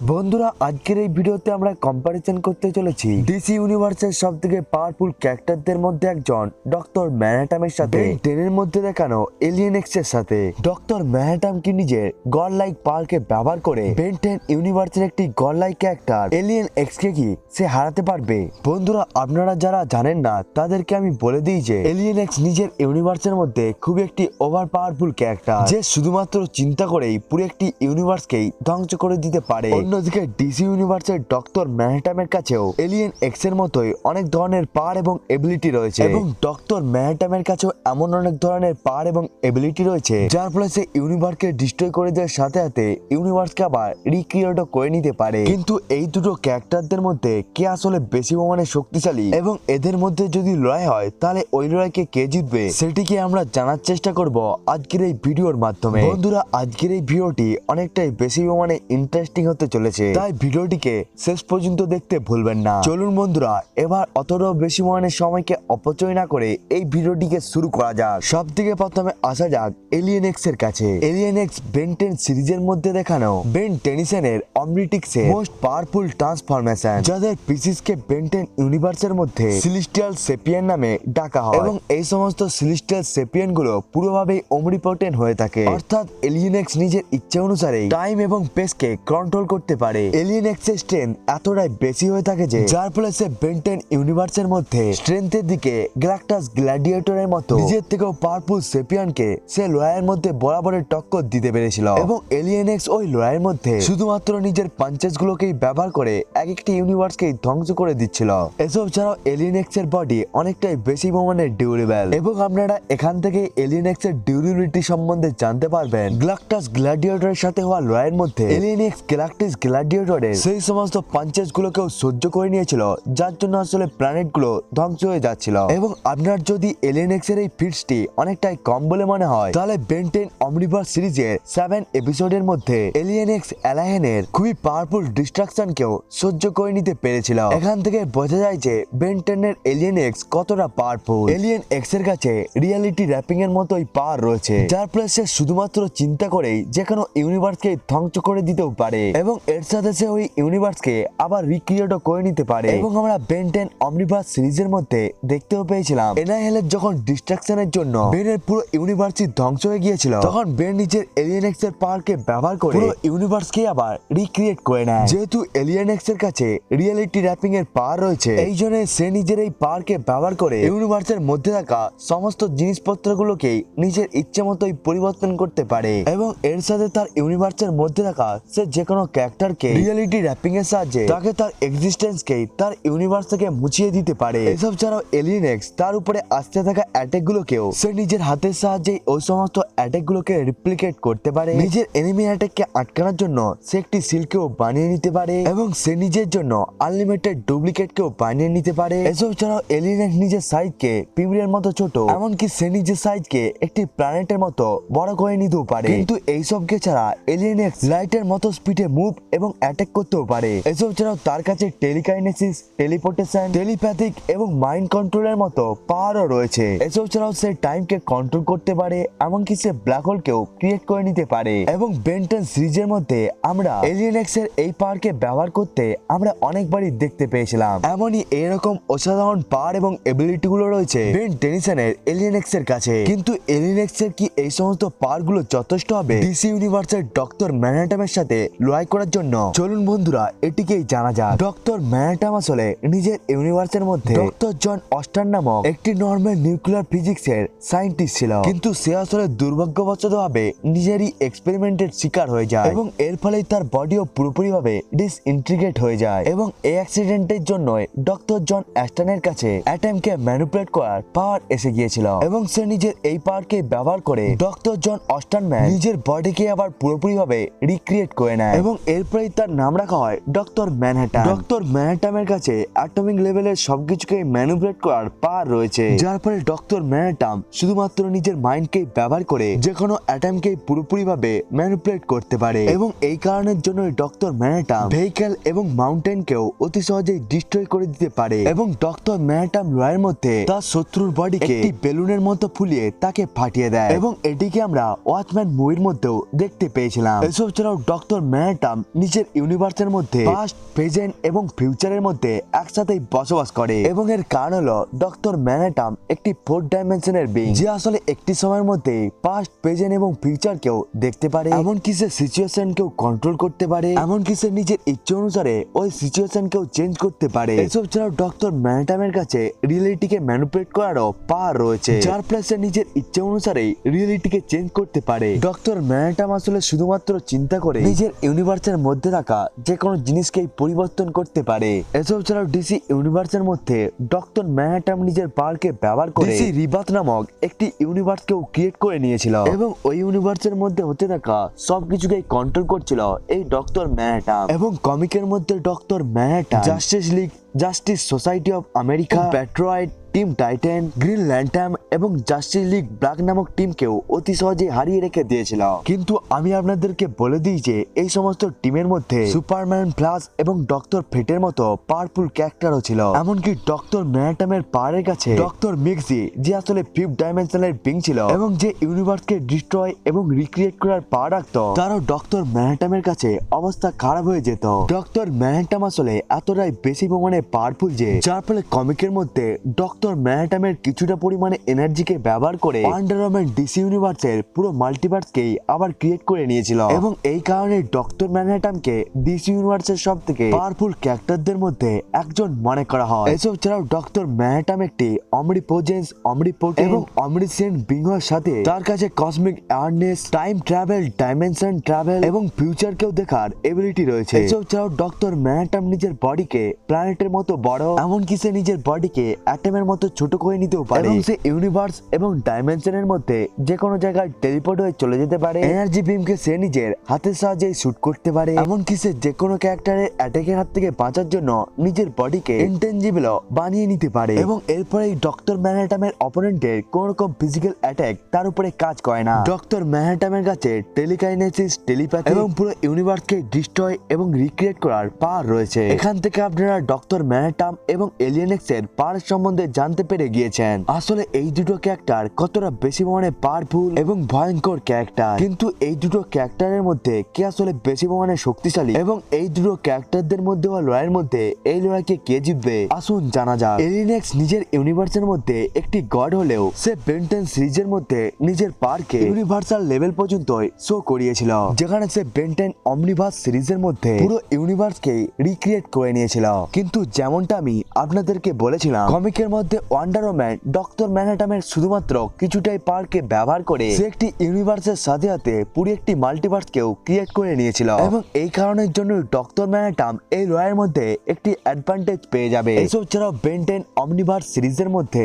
বন্ধুরা আজকের এই ভিডিওতে আমরা কম্পারিজন করতে চলেছি ডিসি ইউনিভার্সের সব থেকে পাওয়ারফুল ক্যারেক্টারদের মধ্যে একজন ডক্টর ম্যানহাটামের সাথে। ট্রেনের মধ্যে দেখানো এলিয়েন এক্সের সাথে। ডক্টর ম্যানহাটাম কি নিজের গড লাইক পাওয়ারকে ব্যবহার করে বেন টেন ইউনিভার্সের একটি god like character alien X কে কি সে হারাতে পারবে? বন্ধুরা আপনারা যারা জানেন না তাদেরকে আমি বলে দিই যে এলিয়েন এক্স নিজের ইউনিভার্সের মধ্যে খুবই একটি ওভার পাওয়ারফুল ক্যারেক্টার যে শুধুমাত্র চিন্তা করেই পুরো একটি ইউনিভার্সকেই ধ্বংস করে দিতে পারে। অন্যদিকে ডিসি ইউনিভার্সের ডক্টর ম্যানহাটামের কাছেও এলিয়েন এক্সের মতোই অনেক ধরনের পাওয়ার এবং এবিলিটি রয়েছে। এবং ডক্টর ম্যানহাটামের কাছেও এমন অনেক ধরনের পাওয়ার এবং এবিলিটি রয়েছে যার ফলে সে ইউনিভার্সকে ডিস্ট্রয় করে দেওয়ার সাথে সাথে ইউনিভার্সকে আবার রিক্রিয়েটও করে নিতে পারে। কিন্তু এই দুটো ক্যারেক্টারদের মধ্যে কে আসলে বেশি পরিমাণে শক্তিশালী এবং এদের মধ্যে যদি লড়াই হয় তাহলে ওই লড়াইকে কে জিতবে সেটিকে আমরা জানার চেষ্টা করব আজকের এই ভিডিওর মাধ্যমে। বন্ধুরা আজকের এই ভিডিওটি অনেকটাই বেশি পরিমাণে ইন্টারেস্টিং হতে চলেছে। তাই ভিডিওটিকে শেষ পর্যন্ত দেখতে ভুলবেন না। চলুন বন্ধুরা, এবার অতটাও বেশি পরিমাণে সময়কে অপচয় না করে এই ভিডিওটিকে শুরু করা যাক। সব থেকে প্রথমে আসা যাক এলিয়েন এক্সের কাছে। এলিয়েন এক্স বেন্টেন সিরিজের মধ্যে দেখানো বেন টেনিসনের অমরিটিক্স এর মোস্ট পাওয়ারফুল ট্রান্সফরমেশন যাদের পিসিস কে বেন্টেন ইউনিভার্সের মধ্যে সিলিস্টিয়াল সেপিয়ান নামে ডাকা হয়। এবং এই সমস্ত সিলিস্টিয়াল সেপিয়ানগুলো পুরোভাবেই অমরিপোর্টেন্ট হয়ে থাকে। অর্থাৎ এলিয়েন এক্স নিজের ইচ্ছে অনুসারে টাইম এবং পেসকে কন্ট্রোল করতে পারে। এলিয়েন এক্সের স্ট্রেংথ এতটাই বেশি হয়ে থাকে যে, যার ফলে সে বেন্টেন ইউনিভার্সের মধ্যে স্ট্রেংথের দিকে গ্লাকটাস গ্ল্যাডিয়েটরের মতো নিজের থেকেও পাওয়ারফুল সেপিয়ানকে সে লড়াইয়ের মধ্যে বরাবরের টক্কর দিতে পেরেছিল। এবং এলিয়েন এক্স ওই লড়াইয়ের মধ্যে শুধুমাত্র নিজের পাঞ্চেস গুলোকেই ব্যবহার করে এক একটি ইউনিভার্স ইউনিভার্সকেই ধ্বংস করে দিচ্ছিল। এসব ছাড়াও এলিয়েন এক্সের বডি অনেকটাই বেশি পরিমাণে ডিউরেবল এবং আপনারা এখান থেকে এলিয়েন এক্সের ডিউরেবিলিটি সম্বন্ধে জানতে পারবেন। গ্লাকটাস গ্ল্যাডিয়েটরের সাথে হওয়া লড়াইয়ের মধ্যে এলিয়েন এক্স গ্যালাক্টিস গ্ল্যাডিয়েটরের সেই সমস্ত পাঞ্চেস গুলোকেও সহ্য করে নিয়েছিল যার জন্য আসলে প্ল্যানেটগুলো ধ্বংস হয়ে যাচ্ছিল। এবং আপনার যদি এলিয়েন এক্সের এই ফিটসটি অনেকটাই কম বলে মনে হয় তাহলে বেন্টেন অমনিভার্স সিরিজের সেভেন এপিসোডের মধ্যে এলিয়েন এক্স অ্যালাহেনের খুবই পাওয়ারফুল ডিস্ট্রাকশনকেও সহ্য করে নিতে পেরেছিল। এখান থেকে বোঝা যায় যে বেন্টেনের এলিয়েন এক্স কতটা পাওয়ারফুল এলিয়েন এক্সের কাছে রিয়ালিটি র্যাপিং এর মতোই পাওয়ার রয়েছে যার ফলে সে শুধুমাত্র চিন্তা করেই যে কোনো ইউনিভার্সকে ধ্বংস করে দিতেও পারে। এবং এর সাথে সে ওই ইউনিভার্সকে আবার রিক্রিয়েটও করে নিতে পারে। এবং আমরা বেন্টেন অমনিভার্স সিরিজের মধ্যে দেখতেও পেয়েছিলাম। এনআইএলের যখন ডিস্ট্রাকশনের জন্য বেনের পুরো ইউনিভার্সই ধ্বংস হয়ে গিয়েছিল, তখন বেন নিজের এলিয়েন এক্সের পাওয়ারকে ব্যবহার করে পুরো ইউনিভার্সকে আবার রিক্রিয়েট করে নেয়। যেহেতু এলিয়েন এক্সের কাছে রিয়েলিটি র্যাপিং এর পাওয়ার রয়েছে, এই জন্য সে নিজের এই পাওয়ারকে ব্যবহার করে ইউনিভার্সের মধ্যে থাকা সমস্ত জিনিসপত্রগুলোকেই নিজের ইচ্ছে মতোই পরিবর্তন করতে পারে। এবং এর সাথে তার ইউনিভার্সের মধ্যে থাকা সে যে কোনো ক্যারেক্টারকে রিয়েলিটি র্যাপিং এর সাহায্যে তাকে তার এক্সিস্টেন্সকে তার ইউনিভার্স থেকে মুছিয়ে দিতে পারে। এসব ছাড়াও এলিয়েন এক্স তার উপরে আসতে থাকা অ্যাটাক গুলোকেও সে নিজের হাতের সাহায্যে ওই সমস্ত অ্যাটাক গুলোকে রিপ্লিকেট করতে পারে। নিজের এনিমি অ্যাটাককে আটকানোর জন্য সে একটি সিলকেও বানিয়ে নিতে পারে এবং সে নিজের জন্য আনলিমিটেড ডুপ্লিকেটকেও বানিয়ে নিতে পারে। এসব ছাড়াও এলিয়েন এক্স নিজের সাইজকে পিমরিয়ার মতো ছোট এমনকি সে নিজের সাইজকে একটি প্ল্যানেটের মতো বড় করে নিতেও পারে। কিন্তু এইসবকে ছাড়া এলিয়েন এক্স লাইটের মতো স্পিডে মুভ এবং অ্যাটাক করতেও পারে। এসব ছাড়াও তার কাছে টেলিকাইনেসিস টেলিপোর্টেশন টেলিপ্যাথিক এবং মাইন্ড কন্ট্রোলের মতো পাওয়ারও রয়েছে। এসব ছাড়াও সে টাইমকে কন্ট্রোল করতে পারে, এমনকি সে ব্ল্যাক হোলকেও ক্রিয়েট করে নিতে পারে। এবং বেন্টন সিরিজের মধ্যে আমরা এলিয়েন এক্সের এই পাওয়ারকে ব্যবহার করতে আমরা অনেকবারই দেখতে পেয়েছিলাম। এমনই এরকম অসাধারণ পাওয়ার এবং এবিলিটি গুলো রয়েছে বেন টেনিসনের এলিয়েন এক্সের কাছে। কিন্তু এলিয়েন এক্সের কি এই সমস্ত পাওয়ারগুলো যথেষ্ট হবে? ডিসি ইউনিভার্সের ডক্টর ম্যানাটামের সাথে লড়াই করার জন্য চলুন বন্ধুরা, এটিকেই জানা যাক। ডক্টর ম্যানাটাম আসলে নিজের ইউনিভার্সের মধ্যে ডক্টর জন অস্টার নামক একটি নর্মাল নিউক্লিয়ার ফিজিক্স এর সায়েন্টিস্ট ছিল। কিন্তু সে আসলে দুর্ভাগ্যবশত ভাবে নিজেরই এক্সপেরিমেন্টের শিকার হয়ে যায় এবং এর ফলেই তার বডিও পুরোপুরি ভাবে ডিসইন্টিগ্রেট হয়ে যায় এবং এই অ্যাক্সিডেন্টের জন্য ডক্টর জন অ্যাস্টানের কাছে অ্যাটমকে ম্যানিপুলেট করার পাওয়ার এসে গিয়েছিল এবং সে নিজের এই পাওয়ারকে ব্যবহার করে ডক্টর জন অস্টানম্যান নিজের বডিকে আবার পুরোপুরি ভাবে রিক্রিয়েট করে নেয় এবং এরপরেই তার নাম রাখা হয় ডক্টর ম্যানহাটান ডক্টর ম্যানহাটামের কাছে অ্যাটমিক লেভেলের সবকিছুকে ম্যানিপুলেট করার পাওয়ার রয়েছে। যার ফলে ডক্টর ম্যানহাটাম শুধুমাত্র নিজের মাইন্ডকে ব্যবহার করে যে কোনো অ্যাটমকে পুরোপুরি ভাবে ম্যানিপুলেট করতে পারে। এবং এই কারণের জন্য ডক্টর ম্যানহাটাম ভেহিকেল এবং মাউন্টেনকেও অতি সহজেই ডিস্ট্রয় করে দিতে পারে। এবং ডক্টর ম্যানহাটাম লয়ের মধ্যে তার শত্রুর বডিকে একটি বেলুনের মতো ফুলিয়ে তাকে ফাটিয়ে দেয়। এবং এটিকে আমরা ওয়াচম্যান মুভির মধ্যেও দেখতে পেয়েছিলাম। এসব ছাড়াও ডক্টর ম্যানহাটাম নিজের ইউনিভার্সের মধ্যে পাস্ট প্রেজেন্ট এবং ফিউচারের মধ্যে একসাথেই বসবাস করে। এবং এর কারণ হলো ডক্টর ম্যানাটাম একটি ফোর ডাইমেনশনের বিং যে আসলে একটি সময়ের মধ্যে পাস্ট প্রেজেন্ট এবং ফিউচারকেও দেখতে পারে। এমনকি সে সিচুয়েশনকেও কন্ট্রোল করতে পারে। এমনকি সে নিজের ইচ্ছে অনুসারে ওই সিচুয়েশন সিচুয়েশনকেও চেঞ্জ করতে পারে। এসব ছাড়াও ডক্টর ম্যানাটামের কাছে রিয়েলিটিকে ম্যানুপুলেট করারও পাওয়ার রয়েছে। যার ফলে সে নিজের ইচ্ছে অনুসারে রিয়েলিটিকে চেঞ্জ করতে পারে। ডক্টর ম্যানাটাম আসলে শুধুমাত্র চিন্তা করে নিজের ইউনিভার্সের মধ্যে থাকা যে কোনো জিনিসকেই পরিবর্তন করতে পারে। এসব ছাড়াও ডিসি ইউনিভার্সের মধ্যে ডক্টর ম্যানহাটাম নিজের পাওয়ারকে ব্যবহার করে ডিসি রিবাত নামক একটি ইউনিভার্সকেও ক্রিয়েট করে নিয়েছিল। এবং ওই ইউনিভার্সের মধ্যে হতে থাকা সবকিছুকেই কন্ট্রোল করছিল এই ডক্টর ম্যানহাটাম এবং কমিকের মধ্যে Doctor Manhattan Justice League Justice Society of America patriot team Titan Green Lantern এবং জাস্টিস লিগ ব্ল্যাক নামক টিমকেও অতি সহজে হারিয়ে রেখে দিয়েছিল কিন্তু আমি আপনাদেরকে বলে দিই যে এই সমস্ত টিমের মধ্যে সুপারম্যান প্লাস এবং ডক্টর ফেটের মতো পাওয়ারফুল ক্যারেক্টারও ছিল। এমনকি ডক্টর ম্যানাটামের পাওয়ারের কাছে ডক্টর মিক্সি যে আসলে ফিফথ ডাইমেনশনের বিং ছিল এবং যে ইউনিভার্সকে ডিস্ট্রয় এবং রিক্রিয়েট করার পা রাখতো তারও ডক্টর ম্যানাটামের কাছে অবস্থা খারাপ হয়ে যেত। ডক্টর ম্যানাটাম আসলে এতটাই বেশি পরিমাণে পাওয়ারফুল যে, যার ফলে কমিকের মধ্যে ডক্টর ম্যানাটামের কিছুটা পরিমাণে এনার্জিকে ব্যবহার করে ওম্যান ডিসি ইউনিভার্সের পুরো মাল্টিভার্সকেই আবার ক্রিয়েট করে নিয়েছিল। এবং এই কারণে ডক্টর ম্যানহাটামকে ডিসি ইউনিভার্সের সব থেকে পাওয়ারফুল ক্যারেক্টারদের মধ্যে একজন মনে করা হয়। এসব ছাড়াও ডক্টর ম্যানহাটাম একটি অমরিপোজেন্স অমরিপোটেন্ট এবং অমরিসেন্ট বিংয়ের সাথে তার কাছে cosmic awareness time travel dimension travel এবং ফিউচারকেও দেখার এবিলিটি রয়েছে। এসব ছাড়াও ডক্টর ম্যানহাটাম নিজের বডিকে প্ল্যানেটের মতো বড় এমনকি সে নিজের বডিকে অ্যাটমের মতো ছোট করে নিতেও পারে। এবং সে ইউনিভার্স এবং ডাইমেনশনের মধ্যে যে কোনো জায়গায় টেলিপোর্ট হয়ে চলে যেতে পারে। এনার্জি বিমকে সে নিজের হাতের সাহায্যে শুট করতে পারে। এমনকি সে যে কোনো ক্যারেক্টারের অ্যাটাকের হাত থেকে বাঁচার জন্য নিজের বডিকে ইন্টেনজিবল বানিয়ে নিতে পারে। এবং এরপরে ডক্টর ম্যানহাটামের অপোনেন্টের কোন রকম ফিজিক্যাল অ্যাটাক তার উপরে কাজ করে না। ডক্টর ম্যানহাটামের কাছে টেলিকাইনেসিস টেলিপ্যাথি এবং পুরো ইউনিভার্সকে ডিস্ট্রয় এবং রিক্রিয়েট করার পাওয়ার রয়েছে। এখান থেকে আপনারা ডক্টর ম্যানহাটাম এবং এলিয়েনেক্স এর পাওয়ার সম্বন্ধে জানতে পেরে গিয়েছেন। আসলে এই দুটো ক্যারেক্টার কতটা বেশি পরিমাণে পাওয়ারফুল এবং ভয়ঙ্কর ক্যারেক্টার। কিন্তু এই দুটো ক্যারেক্টারের মধ্যে কে আসলে বেশি পরিমাণে শক্তিশালী এবং এই দুটো ক্যারেক্টারদের মধ্যে বা লড়াইয়ের মধ্যে এই লড়াইকে কে জিতবে? আসুন জানা যাক। এলিনেক্স নিজের ইউনিভার্সের মধ্যে একটি গড হলেও সে বেন্টেন সিরিজের মধ্যে নিজের পারকে ইউনিভার্সাল লেভেল পর্যন্ত শো করিয়েছিল, যেখানে সে বেন্টেন অমনিভার্স সিরিজের মধ্যে পুরো ইউনিভার্সকে রিক্রিয়েট করে নিয়েছিল। কিন্তু যেমনটা আমি আপনাদেরকে বলেছিলাম, কমিকের মধ্যে ওয়ান্ডার ওম্যান ডক্টর ম্যানহাটামের শুধুমাত্র কিছুটাই পার্কে ব্যবহার করে সে একটি ইউনিভার্সের সাথে সাথে পুরো একটি মাল্টিভার্সকেও ক্রিয়েট করে নিয়েছিল। এবং এই কারণের জন্য ডক্টর ম্যানহাটাম এই লয়ের মধ্যে একটি অ্যাডভান্টেজ পেয়ে যাবে। এসব ছাড়াও বেন্টেন অমনিভার্স সিরিজের মধ্যে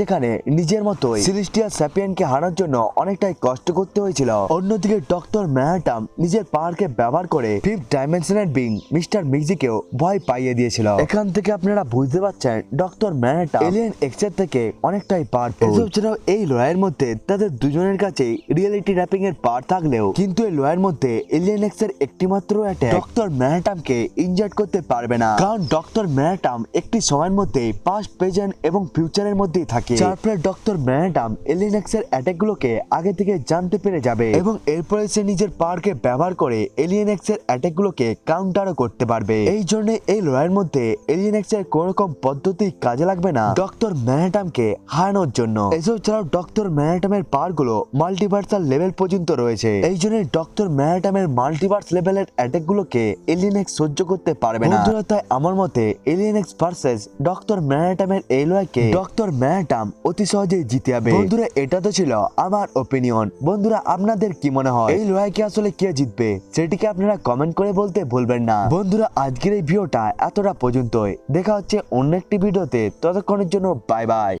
যেখানে নিজের মতো সিলিস্টিয়াল স্যাপিয়ানকে হারানোর জন্য অনেকটাই কষ্ট করতে হয়েছিল, অন্যদিকে ডক্টর ম্যানহাটাম নিজের পাওয়ারকে ব্যবহার করে ফিফথ ডাইমেনশনের বিং মিস্টার মিক্সিকেও ভয় পাইয়ে দিয়েছিল। এখান থেকে আপনারা বুঝতে পারছেন ডক্টর ম্যানহাটাম এলিয়েন এক্সের থেকে অনেকটাই পাওয়ারফুল এসব ছাড়াও এই লড়াইয়ের মধ্যে তাদের দুজনের কাছে রিয়েলিটি র্যাপিং এর পাওয়ার থাকলেও কিন্তু এই লড়াইয়ের মধ্যে এলিয়েন এক্সের একটিমাত্র অ্যাটাক ডক্টর ম্যানহাটামকে ইনজার্ট করতে পারবে না। কারণ ডক্টর ম্যানহাটাম একটি সময়ের মধ্যে পাস্ট প্রেজেন্ট এবং ফিউচারের মধ্যেই থাকে। যার ফলে ডক্টর ম্যানহাটাম এলিয়েন এক্সের অ্যাটাক গুলোকে আগে থেকে জানতে পেরে যাবে। এবং এরপরে সে নিজের পাওয়ারকে ব্যবহার করে এলিয়েন এক্সের অ্যাটাক গুলোকে কাউন্টারও করতে পারবে। এই জন্য এই লড়াইয়ের মধ্যে এর কোন রকম পদ্ধতি কাজে লাগবে না। ডক্টর ম্যানহাটামকে হারানোর জন্য। এসব ছাড়াও ডক্টরগুলো মাল্টিভার্সাল লেভেল পর্যন্ত রয়েছে। এই জন্য ডক্টর ম্যানহাটামের মাল্টিভার্স লেভেলের সহ্য করতে পারবে না। তাই আমার মতে ভার্সেস ডক্টর ম্যানহাটামের এই লড়াইকে ডক্টর ম্যানহাটাম অতি সহজেই জিতে যাবে। বন্ধুরা, এটা তো ছিল আমার ওপিনিয়ন বন্ধুরা, আপনাদের কি মনে হয়? এই লড়াইকে আসলে কে জিতবে? সেটিকে আপনারা কমেন্ট করে বলতে ভুলবেন না। বন্ধুরা, আজকের এই ভিডিওটা এতটা পর্যন্তই। দেখা হচ্ছে অন্য একটি ভিডিওতে। ততক্ষণের জন্য বাই বাই